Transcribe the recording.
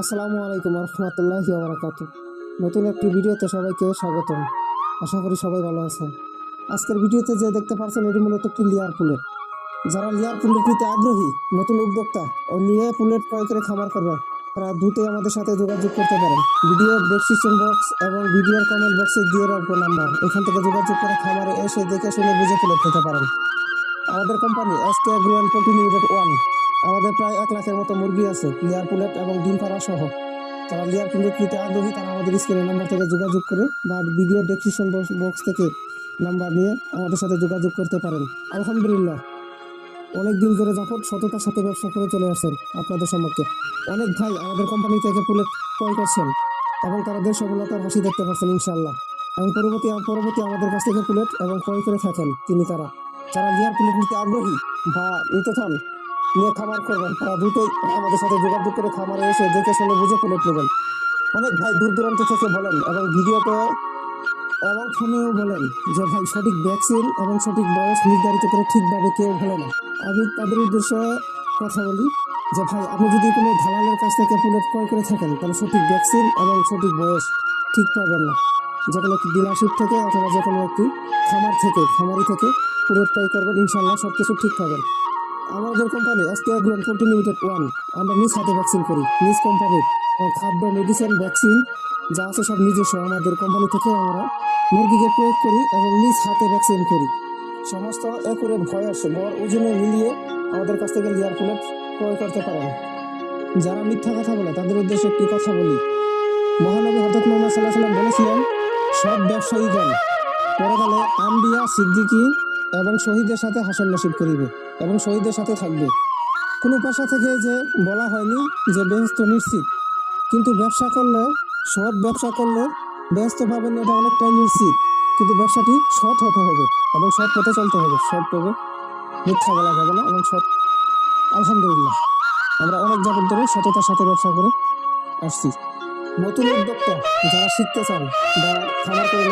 আসসালামু আলাইকুম রহমতুল্লাহ বারাকাত নতুন একটি ভিডিওতে সবাইকে স্বাগতম। আশা করি সবাই ভালো আছেন। আজকের ভিডিওতে যে দেখতে পাচ্ছেন এটি মূলত একটি লেয়ার পুলেট। যারা লেয়ার পুলেট নিতে আগ্রহী, নতুন উদ্যোক্তা ও নিয়ে পুলেট ক্রয় করে খামার করবেন, তারা দ্রুতই আমাদের সাথে যোগাযোগ করতে পারেন। ভিডিও ডেসক্রিপশন বক্স এবং ভিডিওর কমেন্ট বক্সে দিয়ে রাখব নাম্বার। এখান থেকে যোগাযোগ করে খামারে এসে দেখে শুনে বুঝে পুলেট নিতে পারেন। আমাদের company S K grown limited one আমাদের প্রায় এক লাখের মতো মুরগি আছে, লেয়ার পুলেট এবং ডিম পাড়া সহ। যারা লেয়ার পুলেট নিতে আগ্রহী, তারা আমাদের স্ক্রিনের নাম্বার থেকে যোগাযোগ করে বা ভিডিও ডেসক্রিপশন বক্স থেকে নাম্বার নিয়ে আমাদের সাথে যোগাযোগ করতে পারেন। আলহামদুলিল্লাহ। অনেক দিন ধরে যখন সততার সাথে ব্যবসা করে চলে আসেন আপনাদের সম্পর্কে অনেক ভাই আমাদের কোম্পানি থেকে পুলেট ক্রয় করছেন এবং তাদের সফলতার হাসি দেখতে পাচ্ছেন ইনশাল্লাহ এবং পরবর্তী পরবর্তী আমাদের কাছ থেকে পুলেট এবং ক্রয় করে থাকেন তিনি তারা। যারা লেয়ার পুলেট নিতে আগ্রহী বা নিতে চান নিয়ে খামার করবেন। তারা দ্রুতই আমাদের সাথে যোগাযোগ করে খামারে এসে দেখে শুনে বুঝে প্লেট নেবেন অনেক ভাই দূর দূরান্ত থেকে বলেন এবং ভিডিওতে এবং ফোনেও বলেন যে, ভাই, সঠিক ভ্যাকসিন এবং সঠিক বয়স নির্ধারিত করে ঠিকভাবে কেউ বলে না। আমি তাদের উদ্দেশ্যে কথা বলি যে, ভাই, আপনি যদি কোনো দালালের কাছ থেকে পুলেট ক্রয় করে থাকেন, তাহলে সঠিক ভ্যাকসিন এবং সঠিক বয়স ঠিক পাবেন না। যে কোনো একটি ডিলারশিপ থেকে অথবা যে কোনো একটি খামার থেকে, খামারি থেকে পুলেট ক্রয় করবেন। ইনশাল্লাহ সব কিছু ঠিক পাবেন। আমাদের company SK grown forty limited one আমরা নিজ হাতে ভ্যাকসিন করি। নিজ কোম্পানির ও খাদ্য মেডিসিন ভ্যাকসিন যা আছে সব নিজস্ব আমাদের কোম্পানি থেকে আমরা মুরগিকে প্রয়োগ করি এবং নিজ হাতে ভ্যাকসিন করি। সমস্ত একুরেট বয়স গড় ওজনে মিলিয়ে আমাদের কাছ থেকে লিয়ার পুলেট ক্রয় করতে পারেন। যারা মিথ্যা কথা বলে, তাদের উদ্দেশ্যে একটি কথা বলি। মহানবী হজরত মোহাম্মদ সাল্লাহ সাল্লাম বলেছিলেন সব ব্যবসায়ীগণ, পরকালে আম্বিয়া, সিদ্দিকী এবং শহীদের সাথে হাসন নসিব করিবে এবং শহীদের সাথে থাকবে। কোনো পেশা থেকে যে বলা হয়নি যে বেহস্ত নিশ্চিত, কিন্তু ব্যবসা করলে, সৎ ব্যবসা করলে ব্যস্ত পাবেন এটা অনেকটাই নিশ্চিত। কিন্তু ব্যবসাটি সৎ হতে হবে এবং সৎ পথে চলতে হবে। সৎ পথে মিথ্যা বলা যাবে না এবং সৎ। আলহামদুলিল্লাহ, আমরা অনেক যাবত ধরে সততার সাথে ব্যবসা করে আসছি। নতুন উদ্যোক্তা যারা শিখতে চান বা খামার করে